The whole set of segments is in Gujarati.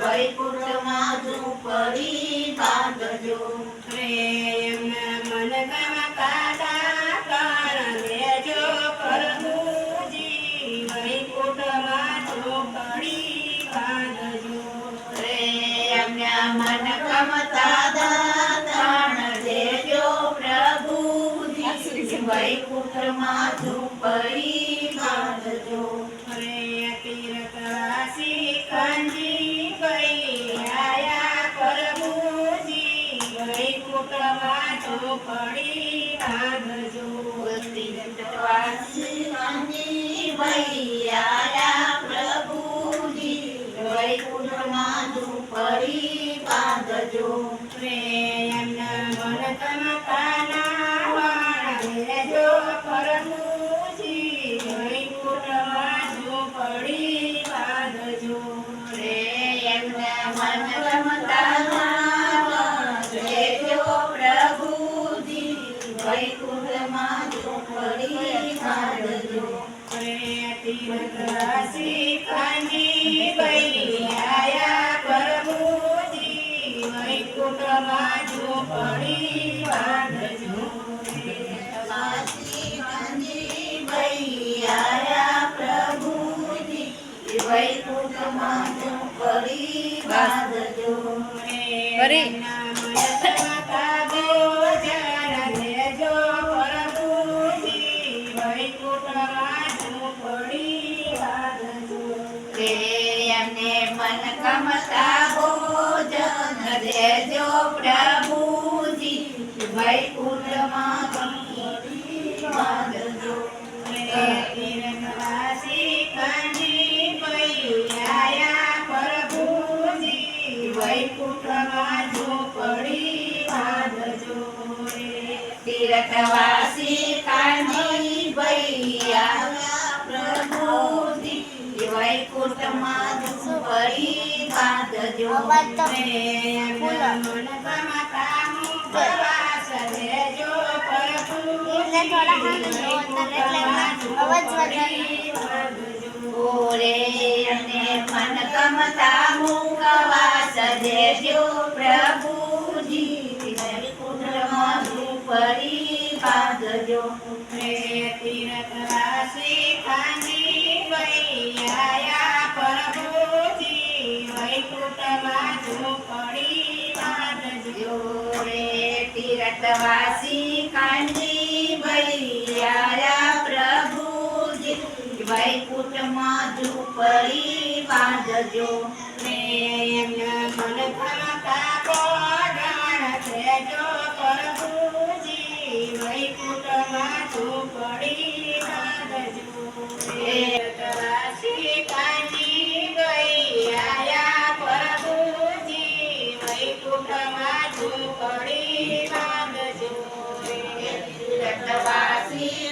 વૈકુંઠમાં ઝૂંપડી બાંધજો પ્રેમના મન ગમતા દાતા લેજો પ્રભુજી વૈકુંઠમાં ઝૂંપડી બાંધજો પ્રેમ્યા વૈકુંઠમાં ઝૂંપડી બાંધજો રે તીર્થવાસી કંજી ગઈ આયા પ્રભુજી ઝૂંપડી બાંધજો રે તીર્થવાસી કાંજી આયા પ્રભુજી વૈકુંઠમાં બાંધજો ભઈ આવ્યા પ્રભુજી વૈકુંઠમાં ઝૂંપડી બાંધજો. કરી ગમતા ભોજન દેજો પ્રભુજી વૈકુંઠમાં તીર્થવાસી કાંજી વૈકુંઠમાં ઝૂંપડી બાંધજો પ્રભુજી. વૈકુંઠમાં ઝૂંપડી બાંધજો. ઓરે તીર્થવાસી કાંજી ભઈ પ્રભુજી વૈકુંઠમાં ઝૂંપડી બાંધજો પ્રેમના મન ગમતા કોડાણ થેજો પ્રભુજી વૈકુંઠમાં ઝૂંપડી બાંધજો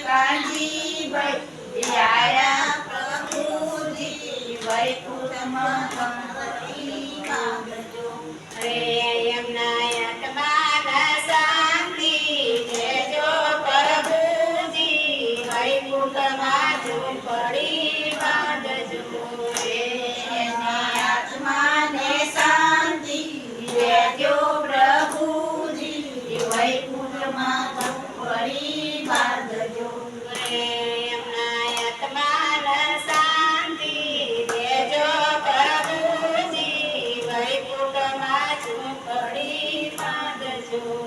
કાંજી ભાઈ આવ્યા પ્રભુજી વૈકુંઠમાં ઝૂંપડી બાંધજો પ્રેમના આત્માના શાંતિ દેજો પ્રભુજી શાંતિ દેજો પ્રભુજી વૈકુંઠમાં Oh.